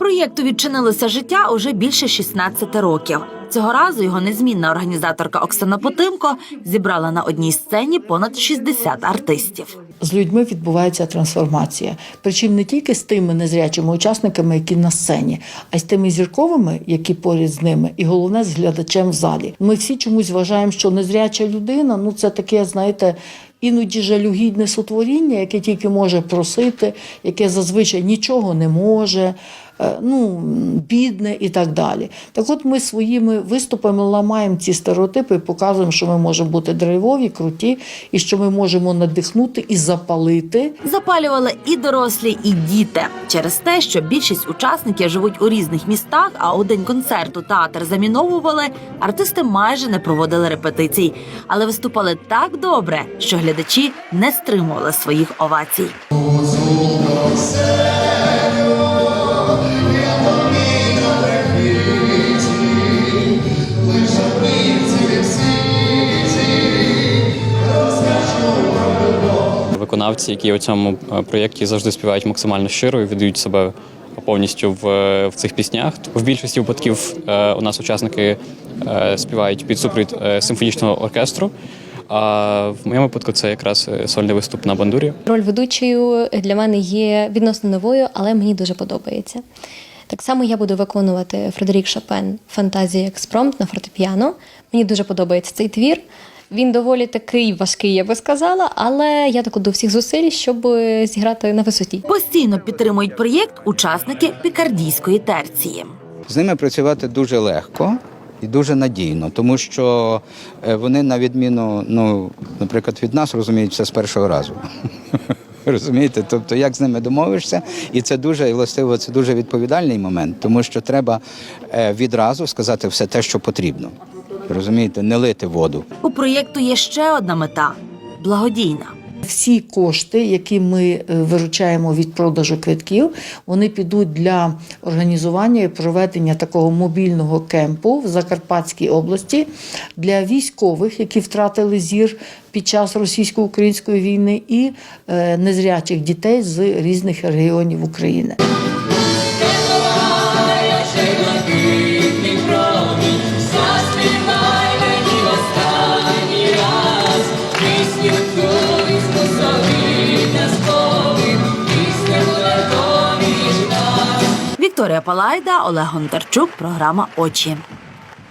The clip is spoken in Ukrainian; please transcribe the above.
Проєкту відчинилося життя уже більше 16 років. Цього разу його незмінна організаторка Оксана Потимко зібрала на одній сцені понад 60 артистів. з людьми відбувається трансформація. Причому не тільки з тими незрячими учасниками, які на сцені, а й з тими зірковими, які поряд з ними, і головне з глядачем в залі. Ми всі чомусь вважаємо, що незряча людина ну це таке, знаєте. Іноді жалюгідне сотворіння, яке тільки може просити, яке зазвичай нічого не може, ну, бідне і так далі. Так от ми своїми виступами ламаємо ці стереотипи і показуємо, що ми можемо бути драйвові, круті, і що ми можемо надихнути і запалити. Запалювали і дорослі, і діти через те, що більшість учасників живуть у різних містах, а у день концерту театр заміновували. Артисти майже не проводили репетицій, але виступали так добре, що глядачі не стримували своїх овацій. Виконавці, які у цьому е, проєкті завжди співають максимально щиро і віддають себе повністю в, в цих піснях. В більшості випадків е, у нас учасники е, співають під супровід симфонічного оркестру. А в моєму випадку це якраз сольний виступ на бандурі. Роль ведучою для мене є відносно новою, але мені дуже подобається. Так само я буду виконувати Фредерік Шопен Фантазія експромт на фортепіано. Мені дуже подобається цей твір. Він доволі такий важкий, я би сказала, але я докладу всіх зусиль, щоб зіграти на висоті. Постійно підтримують проєкт учасники пікардійської терції. З ними працювати дуже легко і дуже надійно, тому що е, вони, на відміну, ну, наприклад, від нас розуміють все з першого разу. Розумієте? Тобто, як з ними домовишся, і це дуже і властиво, це дуже відповідальний момент, тому що треба е, відразу сказати все те, що потрібно. Розумієте, не лити воду. У проєкту є ще одна мета благодійна. Всі кошти, які ми е, виручаємо від продажу квитків, вони підуть для організування і проведення такого мобільного кемпу в Закарпатській області для військових, які втратили зір під час російсько-української війни, і е, незрячих дітей з різних регіонів України. Вікторія Палайда, Олег Гонтарчук, програма Очі.